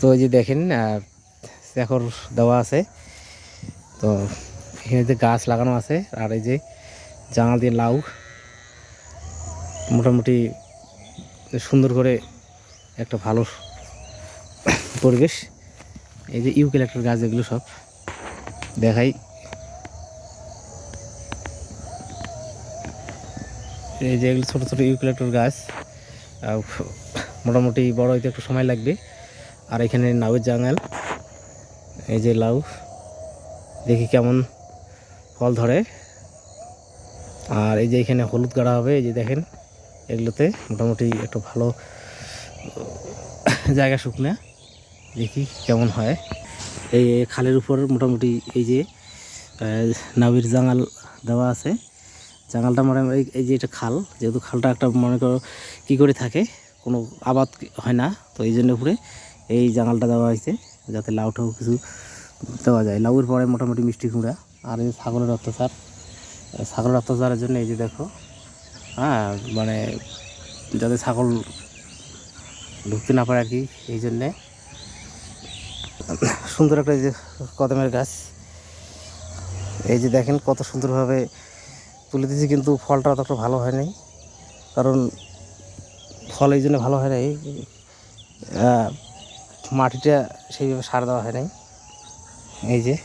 তো এই যে দেখেন শেখর দেওয়া আছে। তো এখানে যে গাছ লাগানো আছে, আর এই যে জানাল দিয়ে লাউ মোটামুটি সুন্দর করে একটা ভালো পরিবেশ। এই যে ইউক্যালেক্টার গাছ এগুলো সব দেখাই। এই যে এগুলো ছোটো ছোটো ইউক্যালেক্টার গাছ মোটামুটি বড় হইতে একটু সময় লাগবে। আর এখানে লাউয়ের জাঙাল এই যে লাউ, দেখি কেমন ফল ধরে। আর এই যে এখানে হলুদ গাড়া হবে, এই যে দেখেন, এগুলোতে মোটামুটি একটু ভালো জায়গা শুকনা। দেখি কেমন হয়। এই খালের উপর মোটামুটি এই যে নাবির জাঙাল দেওয়া আছে। জাঙালটা মানে এই যে এটা খাল, যেহেতু খালটা একটা মনে করো কী করে থাকে, কোনো আবাদ হয় না, তো এই জন্য উপরে এই জাঙালটা দেওয়া হয়েছে, যাতে লাউ টাউ কিছু দেওয়া যায়। লাউয়ের পরে মোটামুটি মিষ্টি কুমড়া। আর এই ছাগলের অত্যাচার ছাগলের অত্যাচারের জন্য এই যে দেখো হ্যাঁ মানে যাতে ছাগল ঢুকতে না পারে আর কি, এই জন্যে সুন্দর একটা যে কদমের গাছ। এই যে দেখেন কত সুন্দরভাবে তুলে দিয়েছি, কিন্তু ফলটা অতটা ভালো হয় নাই কারণ ফল এই জন্য ভালো হয় নাই। মাটিটা সেইভাবে সার দেওয়া হয় নাই। এই যে।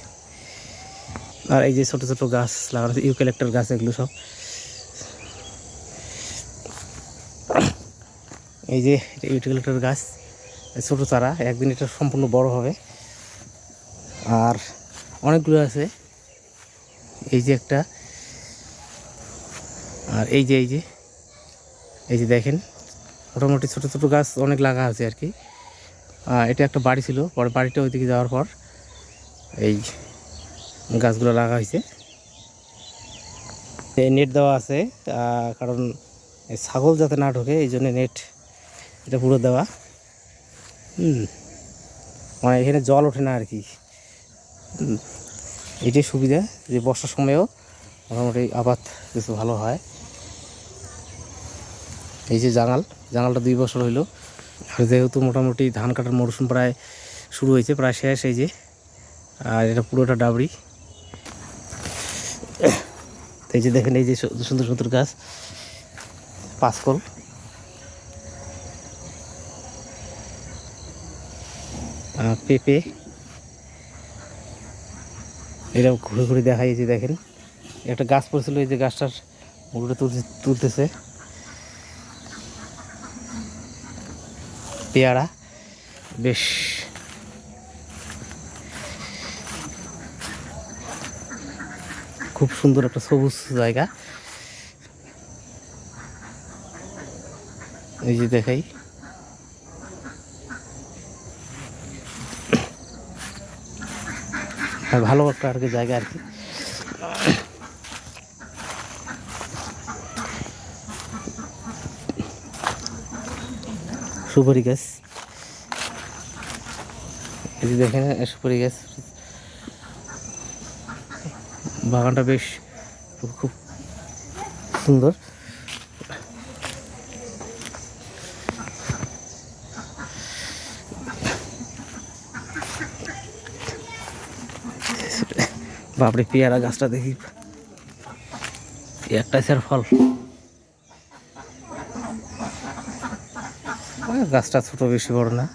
আর এই যে ছোটো ছোটো গাছ লাগানো আছে ইউক্যালেক্টার গাছ, এগুলো সব। এই যে ইউক্যালেক্টার গাছ, ছোটো চারা, একদিন এটা সম্পূর্ণ বড় হবে। আর অনেকগুলো আছে। এই যে একটা। আর এই যে এই যে। এই যে দেখেন, মোটামুটি ছোটো ছোটো গাছ অনেক লাগা আছে আর কি। এটা একটা বাড়ি ছিল। পরে বাড়িটা ওইদিকে যাওয়ার পর এই গাছগুলো লাগা হয়েছে। এই নেট দেওয়া আছে কারণ ছাগল যাতে না ঢোকে, এই জন্য নেট এটা পুরো দেওয়া। হুম। মানে এখানে জল ওঠে না আর কি। এটাই সুবিধা যে বর্ষার সময়ও মোটামুটি আবাদ কিছু ভালো হয়। এই যে জাঙাল জাঙালটা দুই বছর হইল। আর যেহেতু মোটামুটি ধান কাটার মরশুম প্রায় শুরু হয়েছে, প্রায় শেষ এই যে। আর এটা পুরোটা ডাবরি তো এই যে দেখেন, এই যে সুন্দর সুন্দর গাছ, পাঁচকল। পেঁপে। এটা ঘুরে ঘুরে দেখাই যে দেখেন। একটা গাছ পড়েছিল, এই যে গাছটার মুড়িটা তুলতে তুলতেছে। পেয়ারা। বেশ। খুব সুন্দর একটা সবুজ জায়গা। এই যে দেখাই। ভালো একটা আর কি জায়গা আর কি। সুপারি গাছ। এই দেখেন সুপারি গাছ। বাগানটা বেশ খুব- খুব সুন্দর। বাপরে, পেয়ারা গাছটা দেখি। একটাই স্যার ফল। গাছটা ছোট বেশি বড় না।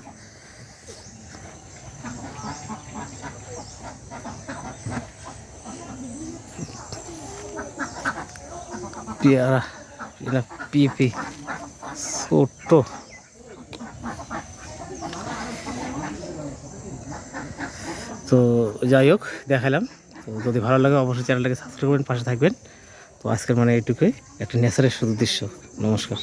পেয়ারা এটা পেঁপে তো যাই হোক, দেখালাম। তো যদি ভালো লাগে, অবশ্যই চ্যানেলটাকে সাবস্ক্রাইব করবেন, পাশে থাকবেন। তো আজকের মানে এইটুকুই। একটা নেচারের শুধু দৃশ্য নমস্কার।